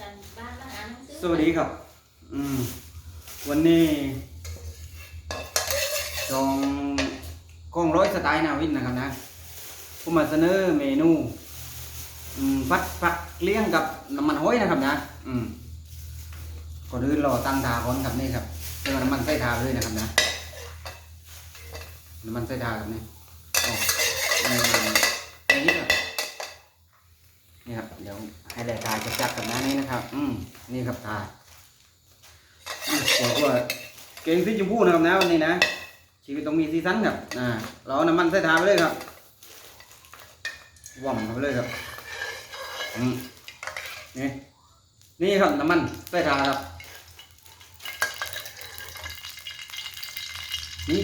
กันบ้านมาอ่านหนังสือสวัสดีครับ อืม วันนี้จองกล้องร้อยสไตล์นาวินนะครับนะผมมาเสนอเมนูอืมผัดผักเลี้ยงกับน้ำมันห้อยนะครับนะ อืมก่อนอื่นรอตั้งทาก่อนครับนี่ครับเติมน้ำมันใส่ทาเลยนะครับนะน้ำมันใส่ทาครับนี่โอ้อืม นี่ครับเดี๋ยวให้ได้ทาจัดกับน้านี้นะครับ อืมนี่ครับทาบอกว่าเก่งสีชมพูนะครับนะวันนี้นะชีวิตต้องมีสีสันครับอ่าเราเอน้ำมันใส่ทาไปเลยครับว่ำเข้าไปเลยครับอืมนี่นี่ครับน้ำมันใส่ทาครับนี่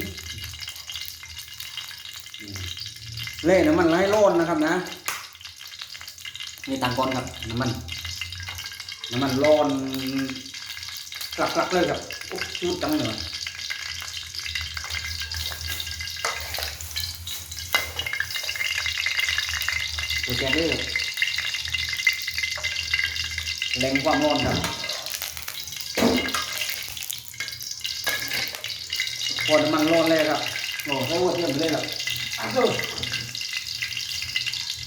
เล่น้ำมันไล่โลนนะครับนะ นี่ตังก้อนครับน้ำมันน้ำมันร้อนกลักๆเลยครับโอ้ชุดจังเลยตัวแกด้วยแรงความร้อนครับพอน้ำมันร้อนเลยครับโอ้ใส่หัวเทียมไปเลยครับอ้าว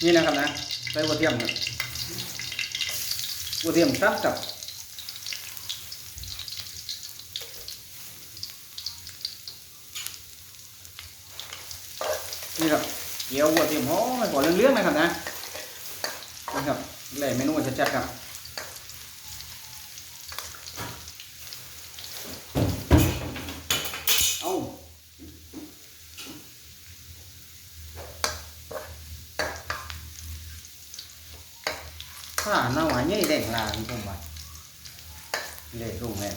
นี่นะครับนะ ใส่หัวเทียมครับหัวเทียมซับกับนี่ครับเกี๊ยวหัวเทียมหอมก่อนเรื่องๆนะครับนะนี่ครับแหล่เมนูจัดๆครับเอาข้าหน้าหวานยี่แดงลาที่ผมว่าเละรุ่งเลย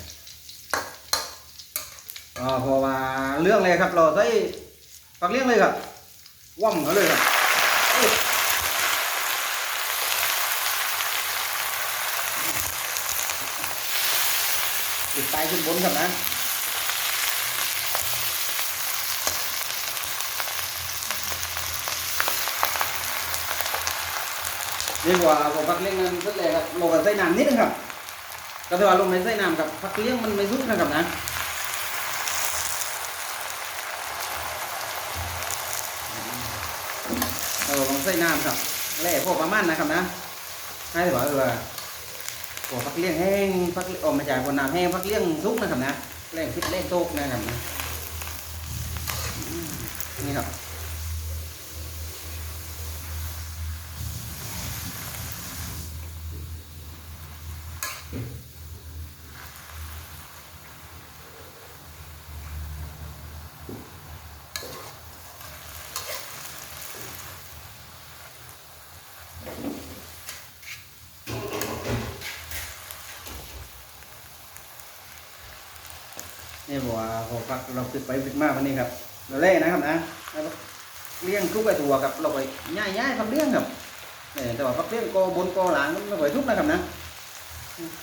อ่าเพอว่าเรื่องเลยครับ เราได้ปักเลี้ยงเลยครับว่ำเขาเลยครับติดไตขึ้นบนครับนะ เรียกว่าผมพักเลี้ยงนั้นสุดเลยครับลงกับไส้น้ำนิดนึงครับก็ถือว่าลงในไส้น้ำกับพักเลี้ยงมันไม่สุดนะครับนะเออลงไส้น้ำครับแล่พอประมาณนะครับนะให้ถือว่าเออพวกพักเลี้ยงแห้งพักออกมาจากบนน้ำแห้งพักเลี้ยงสุกนะครับนะแรงคิดแรงโตกนะครับนะนี่ครับ นี่บอกว่าพอพักเราฝึกไปฝึกมาวันนี้ครับเราเล่นะครับนะเลี้ยงทุกไอตัวครับเราไปย่ายย่ายพักเลี้ยงครับเนี่ยแต่ว่าพักเลี้ยงกอบนกอหลังเราไปทุกนะครับนะ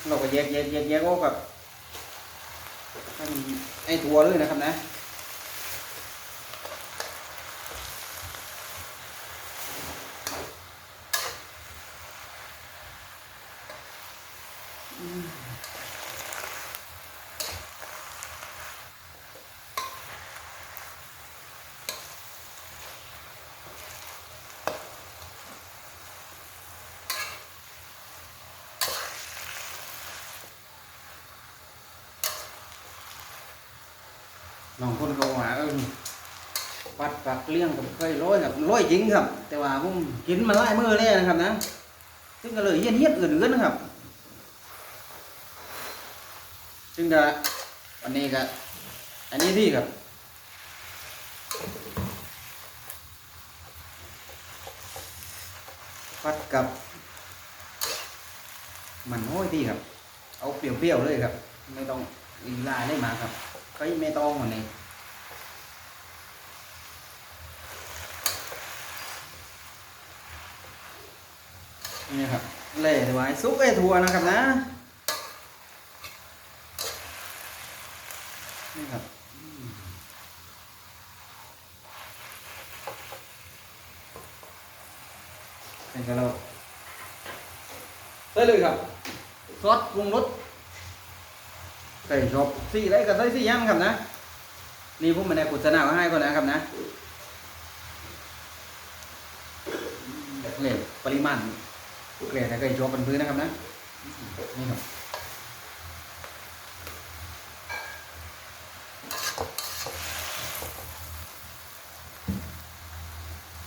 เราก็แยกแยกแยกแยกออกกับให้มันไอตัวเลยนะครับนะ บางคนก็ว่าเออปัดปักเลี้ยงกับเคยร้อยครับร้อยจริงครับ แต่ว่าผมกินมาหลายมือแล้วนะครับนะ ซึ่งก็เลยเฮี้ยนเฮี้ยนอื่นๆนะครับ ซึ่งก็อันนี้ก็อันนี้ที่ครับปัดกับ มันห้อยที่ครับ เอาเปรี้ยวๆเลยครับ ไม่ต้องลีลาได้มาครับ cái mê to mà này นี่ครับเล่ถวายซุกไอ้ทัวนะครับนะนี่ครับเป็นกระโหลกได้เลยครับซอสปรุงรส ไก่ชอบสี่ไรก็ได้สี่ย่างครับนะนี่ผมไม่ได้โฆษณาก็ให้ก่อนนะครับนะเลยปริมาณเกลี่ยแต่ก่ชอบเป็นพื้นนะครับนะนี่ครับ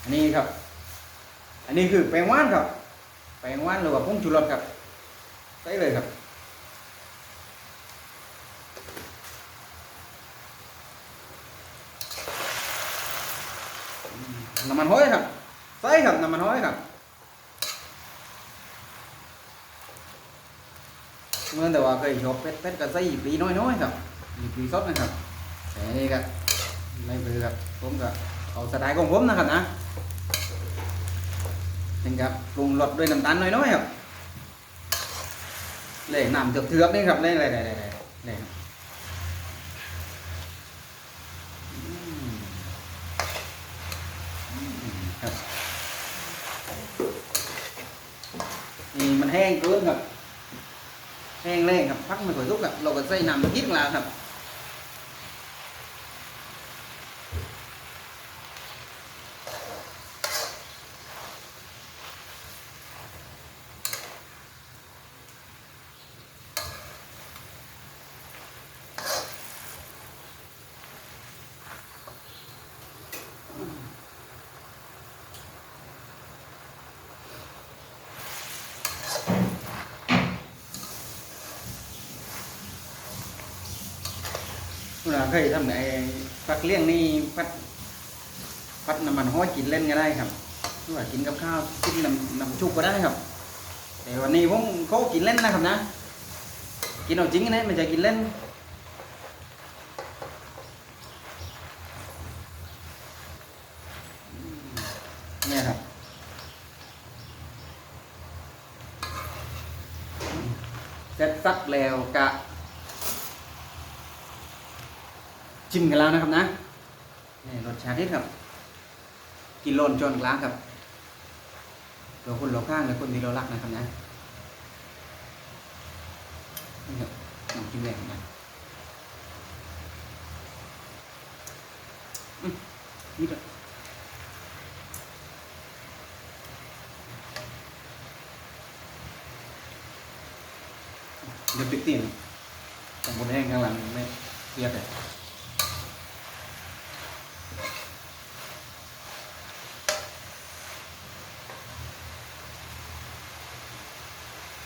อันนี้ครับ อันนี้คือแป้งว่านครับ แป้งว่านหรือว่าผงชูรสครับใส่เลยครับ น้ำมันห้อยครับใส่ครับน้ำมันห้อยครับเมื่อแต่ว่าเคยชอบเป็ดเป็ดก็ใส่ปีน้อยๆครับมีปีสดนะครับแต่นี่ก็ไม่เบื่อครับผมก็เอาสไตล์ของผมนะครับนะนี่ครับปรุงรสด้วยน้ำตาลน้อยๆครับเลยน้ำเถือกๆนี่ครับเลยเลยเลยเลยเลยเลยครับอืมอื มครับนี่มันแห้งเกินครับแห้งแรงครับพักมันก่อยทุกครับเราก็ใส่น้ำยิดแล้วครับ เคยทำไอ้ปักเลี้ยงนี่ปัดปัดน้ำมันห้อยกินเล่นก็ได้ครับหรือว่ากินกับข้าวกินน้ำน้ำชุบก็ได้ครับ แต่วันนี้ผมเขากินเล่นนะครับนะ กินเอาจริงนะม่ใช่กินเล่นเนี่ยครับเสร็จสับแล้วกะ ชิมกันแล้วนะครับนะนี่รสชาตินี่ครับกินโลนจนกลางครับเราคนเราข้างและคนที่เรารักนะครับนะนี่ครับน้ำจิ้มแรงนะอืมนี่ก็เดี๋ยวติ๊กตีนแต่บนแห้งข้างหลังไม่เรียบเลย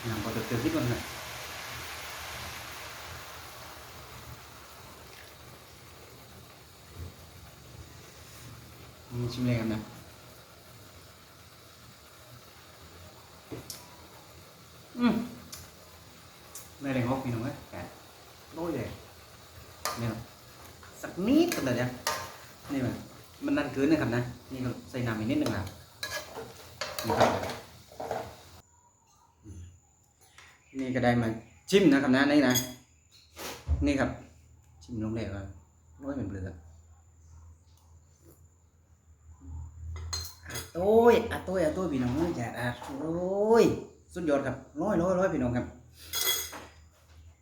làm có được tiêu thích luôn này Ừ, chim lè nè ừ. đây là ngốc gì nữa cả đôi này nè sắc nít thật là nha นี่มันมันนั่นเกินนะครับนะนี่ก็ใส่น้ำอีกนิดนึงครับนี่ครับ นี่ ก็ได้มาจิ้มนะครับนะนี่นะ นี่ครับ จิ้มลงเลยว่าร้อยเป็นเปลือกโต้ยอาตุ้ยอาตุ้ยพี่น้องเอ้ยจัดอาโอ้ยสุดยอดครับร้อยร้อยร้อยพี่น้องครับ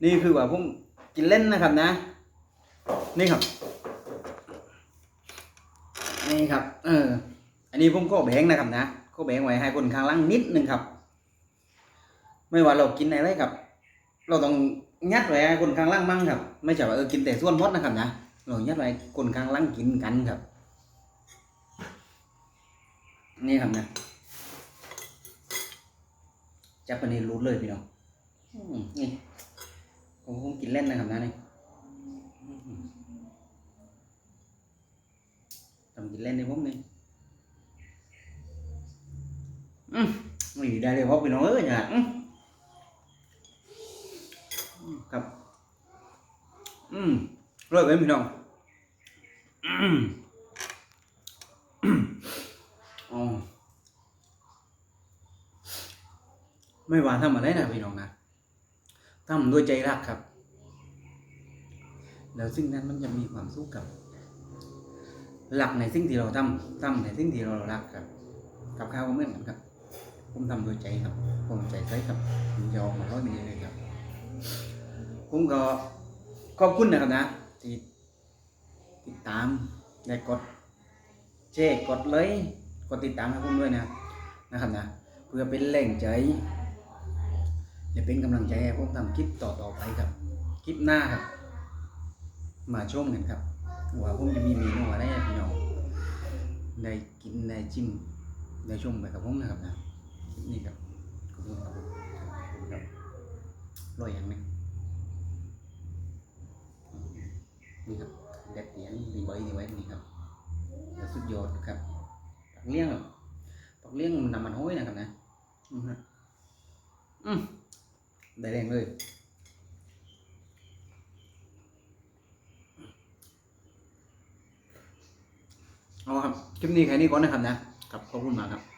นี่คือว่าผมกินเล่นนะครับนะ นี่ครับ นี่ครับ เออ อันนี้ผมก็แบ่งนะครับนะก็แบ่งไว้ให้คนข้างล่างนิดนึงครับ ไม่ว่าเรากินอะไรครับ เราต้องยัดไว้ให้คนข้างล่างมั่งครับ ไม่ใช่ว่าเออกินแต่ส่วนมดนะครับนะเรายัดไว้คนข้างล่างกินกันครับ นี่ครับนะจับปนีรูดเลยพี่น้องนี่ผมคงกินเล่นนะครับนะนี่ทำกินเล่นในผมนี่อืมนี่ได้เลยพบพี่น้องเอ้ยเนี่ย ครับ อืมอร่อยไหมพี่น้องอืมอ๋อไม่หวานทำอะไรนะพี่น้องนะทำด้วยใจรักครับ แล้วสิ่งนั้นมันจะมีความสุขกับ หลักในสิ่งที่เราทำทำในสิ่งที่เรารักครับ กับข้าวก็เหมือนกันครับ ผมทำโดยใจครับผมใจใสครับผมจะออกมาร้อยมีเลยครับ ผมก็ขอบคุณนะครับนะที่ติดตามและกดแชร์กดเลยกดติดตามให้ผมด้วยนะนะครับนะ เพื่อเป็นแรงใจและเป็นกำลังใจให้ผมทำคลิปต่อๆไปครับ คลิปหน้าครับ มาชมกันครับว่าผมจะมีเมนูอะไรพี่น้องได้กินได้จิ้มได้ชมไปกับผมนะครับนะนี้ครับขอบคุณครับรอยอย่างหนึง นี่ครับเด็ดเตียงดีไว้ดีไว้นี่ครับแล้วสุดยอดครับปักเลี้ยงปักเลี้ยงนำมันห้อยนะครับนะอืมฮะอืมได้แรงเลยเอาครับคลิปนี้แค่นี้ก่อนนะครับนะครับขอบคุณมากครับ